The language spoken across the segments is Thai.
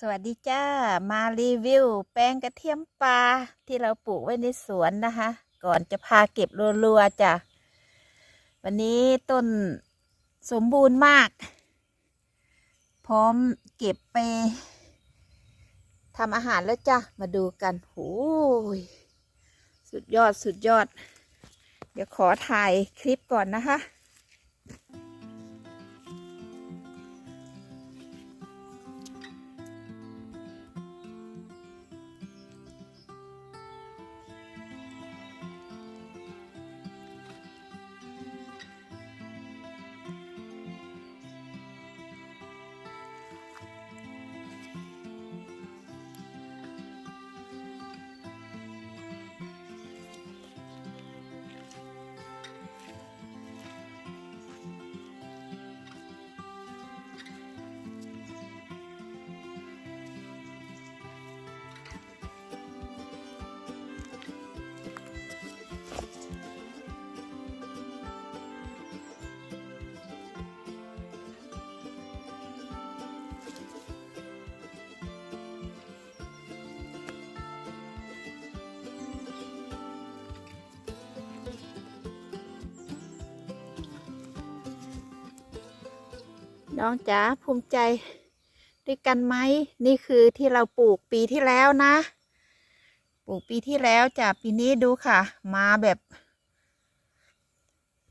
สวัสดีจ้า มารีวิว แป้งกระเทียมปลาที่เราปลูกไว้ในสวนนะคะ ก่อนจะพาเก็บรัวๆจ้ะ วันนี้ต้นสมบูรณ์มาก พร้อมเก็บไปทำอาหารแล้วจ้ะ มาดูกันโอ้ยสุดยอดสุดยอด เดี๋ยวขอถ่ายคลิปก่อนนะคะ น้องจ๋าภูมิใจด้วยกันไหมนี่คือที่เราปลูกปีที่แล้วนะ ปลูกปีที่แล้วจ้ะปีนี้ดูค่ะ มาแบบ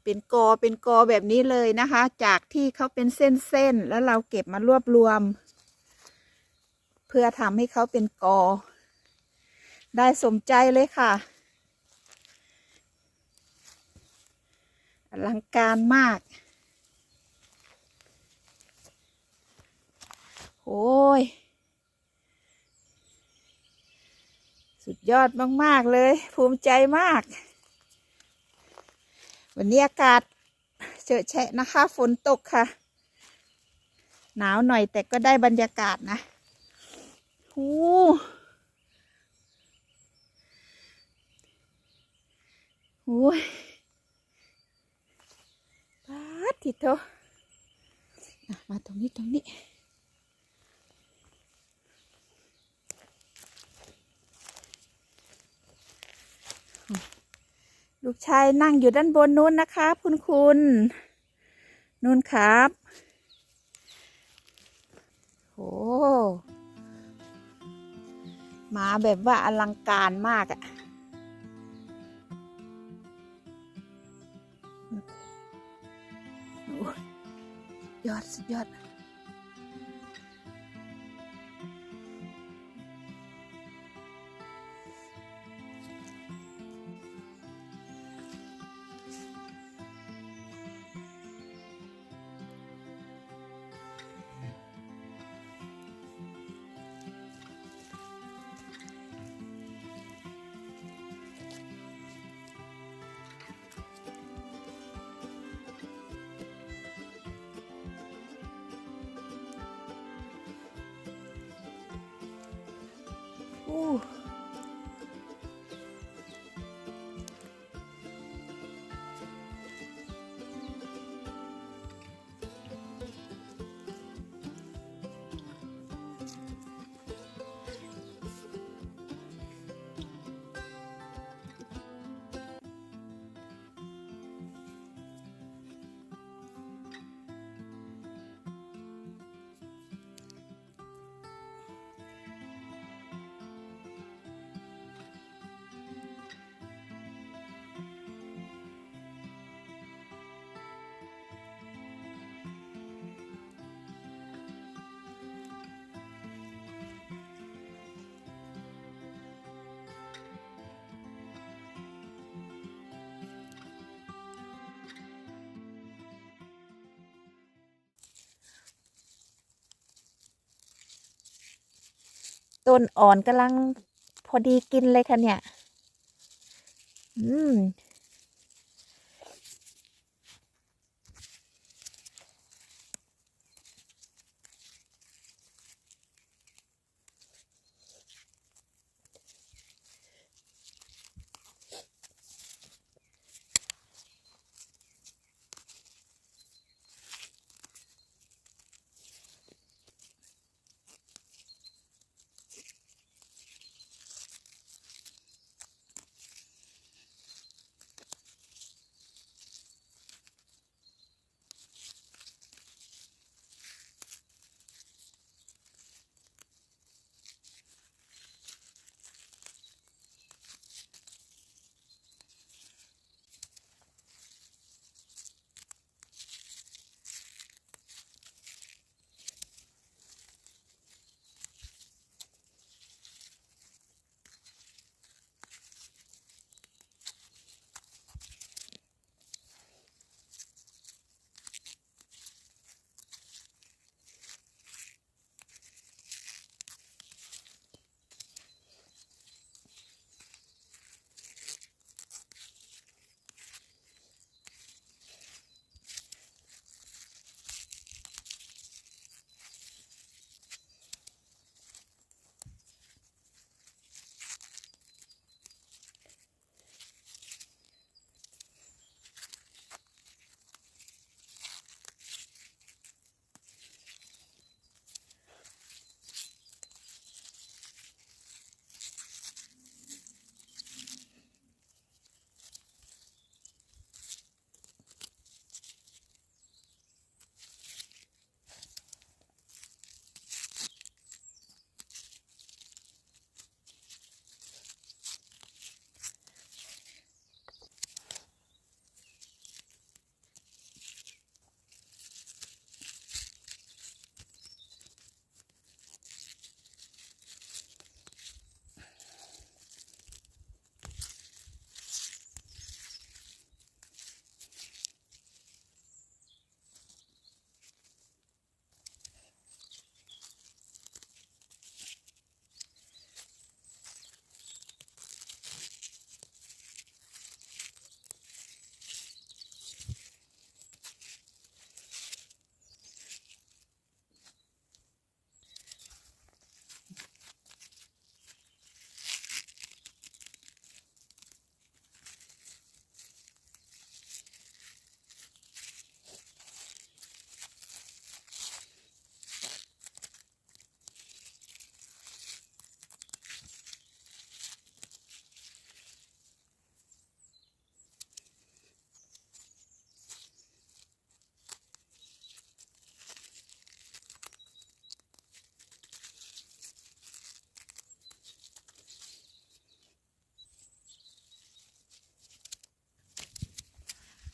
เป็นกอเป็นกอแบบนี้เลยนะคะ จากที่เขาเป็นเส้นๆแล้วเราเก็บมารวบรวม เพื่อทำให้เขาเป็นกอ ได้สมใจเลยค่ะอลังการมาก โอ้ย สุดยอดมาก ๆ เลย ภูมิใจมาก วันนี้อากาศเฉอะแฉะนะคะ ฝนตกค่ะ หนาวหน่อยแต่ก็ได้บรรยากาศนะโอ้โอ้ยปาดทิโตอะมาตรงนี้ตรงนี้ ลูกชายนั่งอยู่ด้านบนนู้นนะครับคุณคุณนู่นครับโอ้มาแบบว่าอลังการมากอะยยอดสุดยอด ต้นอ่อนกำลังพอดีกินเลยค่ะเนี่ย อืม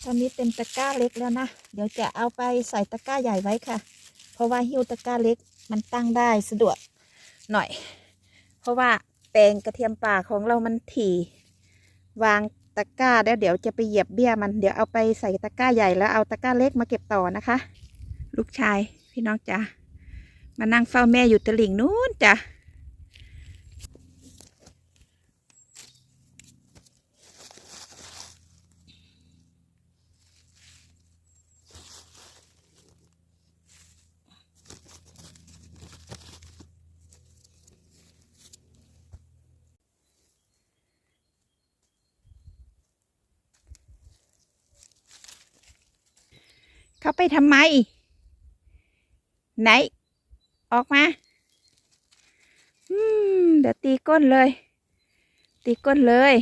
ตอนนี้เต็มตะกร้าเล็กแล้วนะ เดี๋ยวจะเอาไปใส่ตะกร้าใหญ่ไว้ค่ะ เพราะว่าหิ้วตะกร้าเล็กมันตั้งได้สะดวกหน่อย เพราะว่าแปลงกระเทียมป่าของเรามันถี่วางตะกร้าแล้วเดี๋ยวจะไปเหยียบเบี้ยมันเดี๋ยวเอาไปใส่ตะกร้าใหญ่แล้วเอาตะกร้าเล็กมาเก็บต่อนะคะ ลูกชายพี่น้องจ๋ามานั่งเฝ้าแม่อยู่ตะลิ่งนู้นจ้ะ เขาไปทำไม ไหน ออกมา อืม เดี๋ยวตีก้นเลย ตีก้นเลย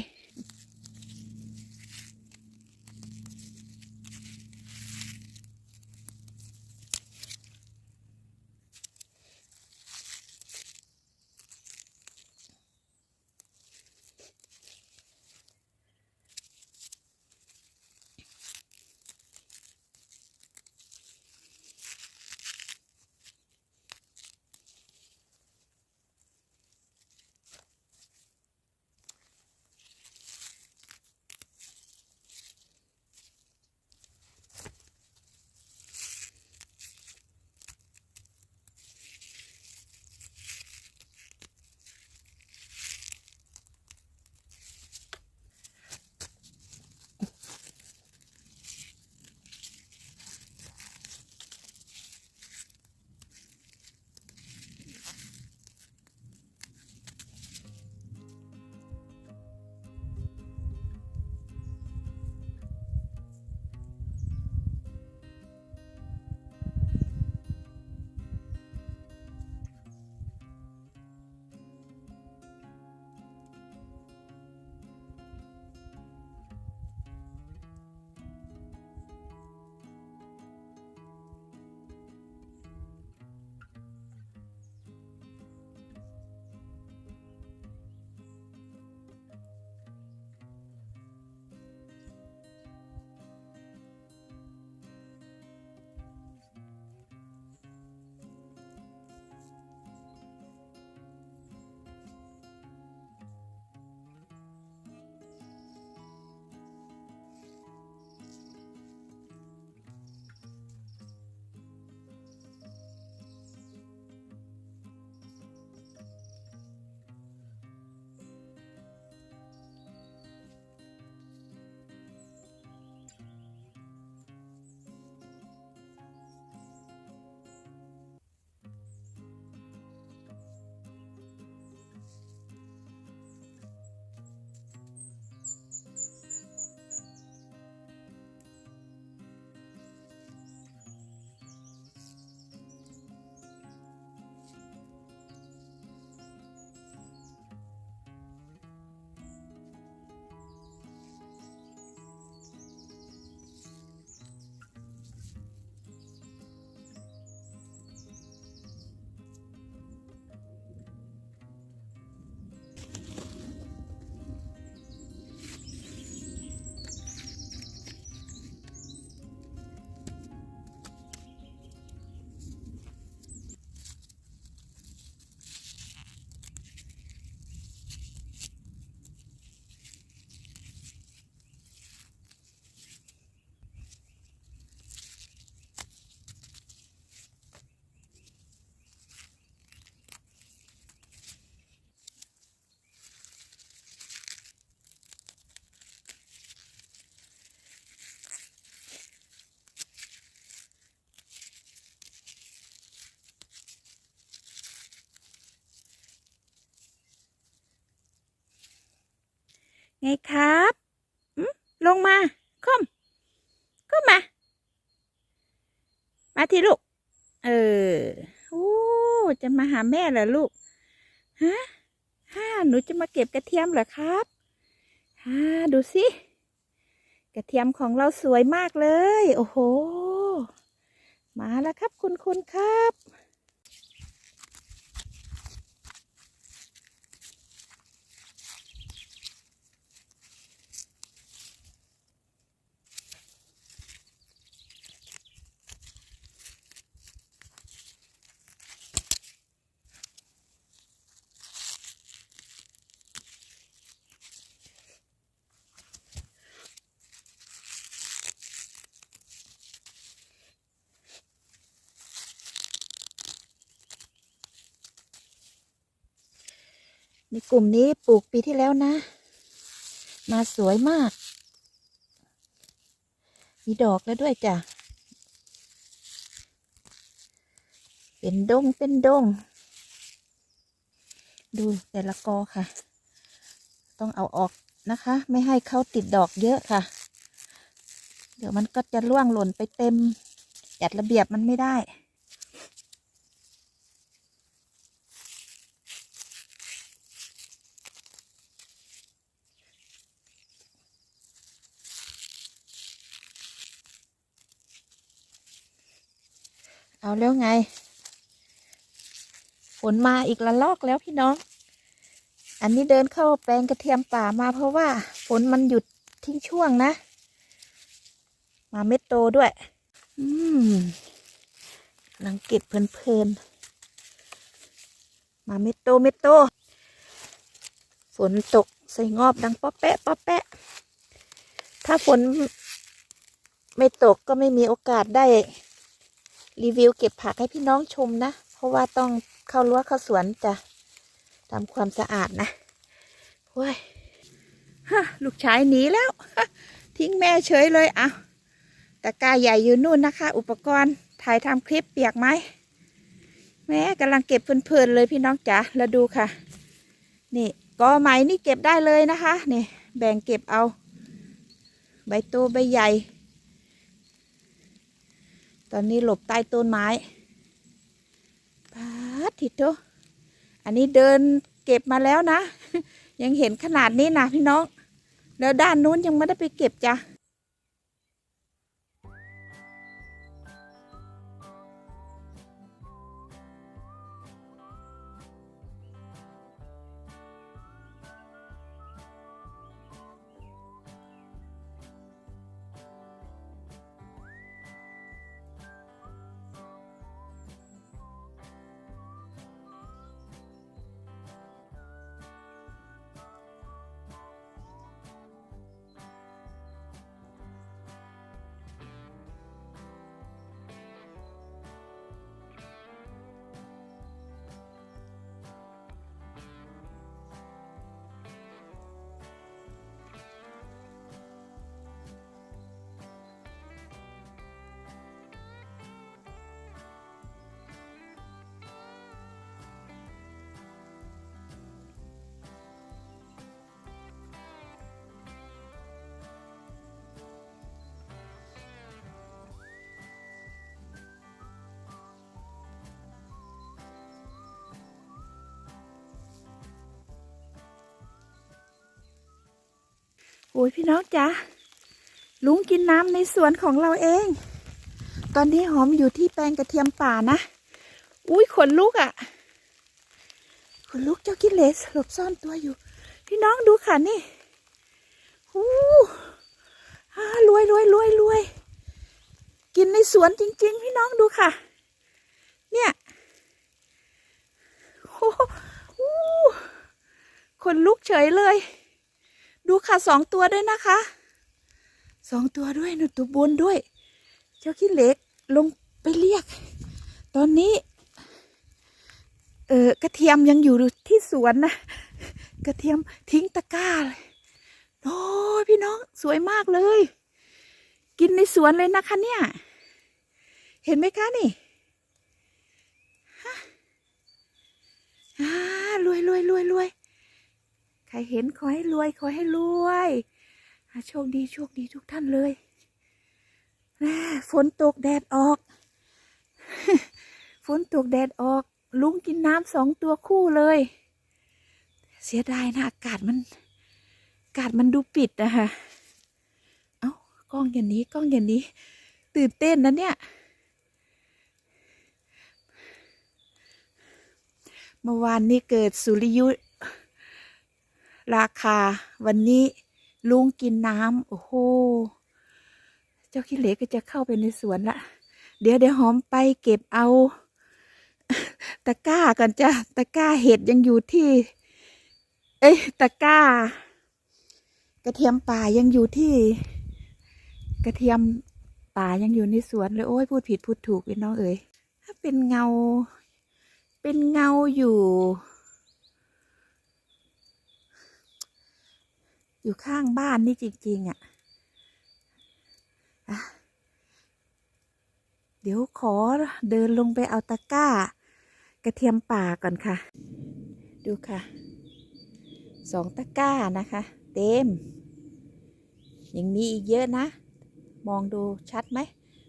ไงครับอืมลงมาค่อมก็มา มาที่ลูก เออโอ้จะมาหาแม่เหรอลูกฮะฮ่าหนูจะมาเก็บกระเทียมเหรอครับฮ่าดูสิกระเทียมของเราสวยมากเลย โอ้โห มาแล้วครับคุณคุณครับ ในกลุ่มนี้ปลูกปีที่แล้วนะ มาสวยมาก มีดอกแล้วด้วยจ้ะ เป็นดงเป็นดง ดูแต่ละกอค่ะ ต้องเอาออกนะคะ ไม่ให้เขาติดดอกเยอะค่ะ เดี๋ยวมันก็จะร่วงหล่นไปเต็มจัดระเบียบมันไม่ได้ เอาแล้วไง ฝนมาอีกละลอกแล้วพี่น้อง อันนี้เดินเข้าแปลงกระเทียมป่ามาเพราะว่าฝนมันหยุดทิ้งช่วงนะ มาเม็ดโตด้วย อืมลังเก็บเพลินๆ มาเม็ดโตเม็ดโต ฝนตกใส่งอบดังป๊อแปะป๊อแปะ ถ้าฝนไม่ตกก็ไม่มีโอกาสได้ รีวิวเก็บผักให้พี่น้องชมนะ เพราะว่าต้องเข้ารั้วเข้าสวนจะทำความสะอาดนะโว้ยฮะลูกชายหนีแล้ว ทิ้งแม่เฉยเลยเอะตะกร้าใหญ่อยู่นู่นนะคะ อุปกรณ์ถ่ายทำคลิปเปียกไหมแม่กำลังเก็บเพลินๆเลยพี่น้องจ๋าแล้วดูค่ะ นี่กอไหมนี่เก็บได้เลยนะคะ นี่ แบ่งเก็บเอา ใบโตใบใหญ่ ตอนนี้หลบใต้ต้นไม้ปาทิโตอันนี้เดินเก็บมาแล้วนะ ยังเห็นขนาดนี้นะพี่น้อง แล้วด้านนู้นยังไม่ได้ไปเก็บจ้ะ อ้ยพี่น้องจ๋าลุงกินน้ำในสวนของเราเอง ตอนนี้หอมอยู่ที่แปลงกระเทียมป่านะ อุ้ยขนลุกอะ่ะ ขนลุกเจ้ากิเลสหลบซ่อนตัวอยู่ พี่น้องดูค่ะนี่อู้ฮ่ารวยรวยรวยรวยกินในสวนจริง ๆ พี่น้องดูค่ะ เนี่ยโอ้โหขนลุกเฉยเลย ดูค่ะสองตัวด้วยนะคะสองตัวด้วยหนูตัวบนด้วย เจ้าขี้เหล็กลงไปเรียก ตอนนี้ เออกระเทียมยังอยู่ที่สวนนะกระเทียมทิ้งตะกร้าเลยโอ้พี่น้องสวยมากเลย กินในสวนเลยนะคะเนี่ย เห็นไหมคะนี่ฮะอ่ารวยรวยรวยรวย ใครเห็นขอให้รวยขอให้รวยอะโชคดีโชคดีทุกท่านเลยแม่ฝนตกแดดออก ฝนตกแดดออก ลุงกินน้ำสองตัวคู่เลย เสียดายนะอากาศมัน อากาศมันดูปิดอะคะเอ้ากล้องอย่างนี้กล้องอย่างนี้ ตื่นเต้นนะเนี่ยเมื่อวานนี้เกิดสุริยุ ราคาวันนี้ลุงกินน้ำโอ้โห เจ้าขี้เหล็กก็จะเข้าไปในสวนละ เดี๋ยวเดี๋ยวหอมไปเก็บเอา ตะกร้าก่อนจ้ะตะกร้าเห็ดยังอยู่ที่ เอ้ยตะกร้า กระเทียมป่ายังอยู่ที่ กระเทียมป่ายังอยู่ในสวนเลยโอ้ยพูดผิดพูดถูกพี่น้องเอ๋ยถ้าเป็นเงา เป็นเงาอยู่ อยู่ข้างบ้านนี่จริงๆอะอะ เดี๋ยวขอเดินลงไปเอาตะกร้า กระเทียมป่าก่อนค่ะ ดูค่ะ สองตะกร้านะคะ เต็มยังมีอีกเยอะนะ มองดูชัดไหม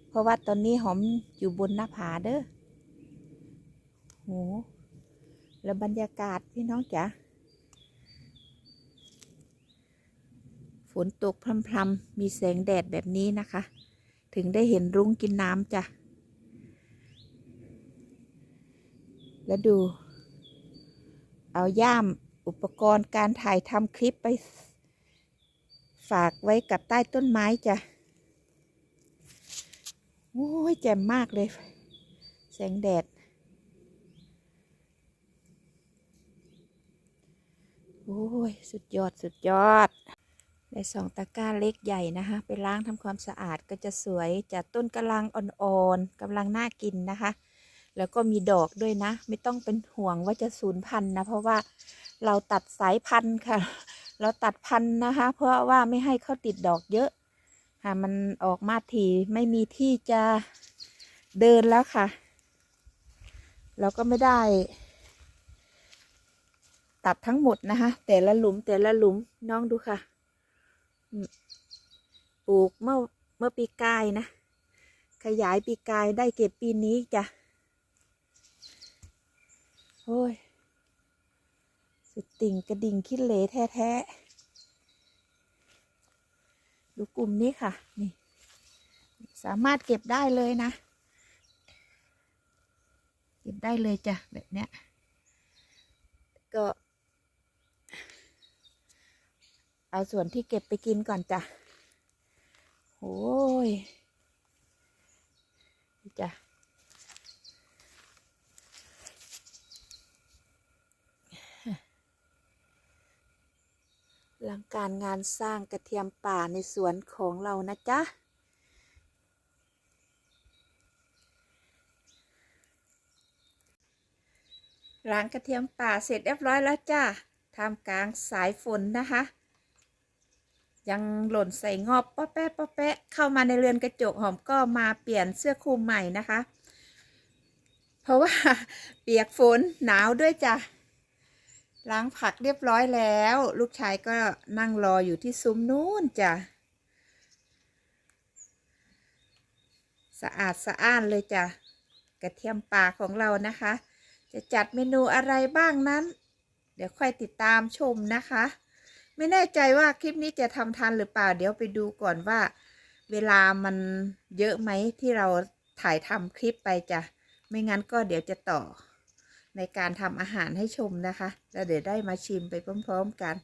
เพราะว่าตอนนี้หอมอยู่บนหน้าผาเด้อโหแล้วบรรยากาศพี่น้องจ๋า ฝนตกพรำๆมีแสงแดดแบบนี้นะคะ ถึงได้เห็นรุ้งกินน้ำจ้ะ แล้วดู เอาย่ามอุปกรณ์การถ่ายทำคลิปไป ฝากไว้กับใต้ต้นไม้จ้ะ โอ้ยแจ่มมากเลย แสงแดด โอ้ย สุดยอด สุดยอด ได้สองตะกร้าเล็กใหญ่นะคะ ไปล้างทำความสะอาดก็จะสวยจากต้นกำลังอ่อนๆกำลังน่ากินนะคะ แล้วก็มีดอกด้วยนะ ไม่ต้องเป็นห่วงว่าจะสูญพันธุ์นะ เพราะว่าเราตัดสายพันธุ์ค่ะ เราตัดพันธุ์นะคะ เพราะว่าไม่ให้เขาติดดอกเยอะค่ะมันออกมาทีไม่มีที่จะเดินแล้วค่ะ เราก็ไม่ได้ ตัดทั้งหมดนะคะ แต่ละหลุมแต่ละหลุมน้องดูค่ะ ปลูกเมื่อเมื่อปีกายนะ ขยายปีกายได้เก็บปีนี้จ้ะ โอ้ย สุดติ่งกระดิ่งคิดเหลแท้ๆ ดูกลุ่มนี้ค่ะ นี่ สามารถเก็บได้เลยนะ เก็บได้เลยจ้ะ แบบเนี้ย ก็ เอาส่วนที่เก็บไปกินก่อนจ้ะโอ้ยจ้ะหลังการงานสร้างกระเทียมป่าในสวนของเรานะจ๊ะ ล้างกระเทียมป่าเสร็จเรียบร้อยแล้วจ้าท่ามกลางสายฝนนะคะ ยังหล่นใส่งอบป๊อแป๊ะป๊อแป๊ะเข้ามาในเรือนกระจกหอมก็มาเปลี่ยนเสื้อคลุมใหม่นะคะ เพราะว่าเปียกฝนหนาวด้วยจ้ะล้างผักเรียบร้อยแล้ว ลูกชายก็นั่งรออยู่ที่ซุ้มนู้นจ้ะสะอาดสะอ้านเลยจ้ะกระเทียมป่าของเรานะคะ จะจัดเมนูอะไรบ้างนั้น เดี๋ยวค่อยติดตามชมนะคะ ไม่แน่ใจว่าคลิปนี้จะทำทันหรือเปล่า เดี๋ยวไปดูก่อนว่า เวลามันเยอะไหมที่เราถ่ายทำคลิปไปจ้ะ ไม่งั้นก็เดี๋ยวจะต่อในการทำอาหารให้ชมนะคะ แล้วเดี๋ยวได้มาชิมไปพร้อม ๆ กัน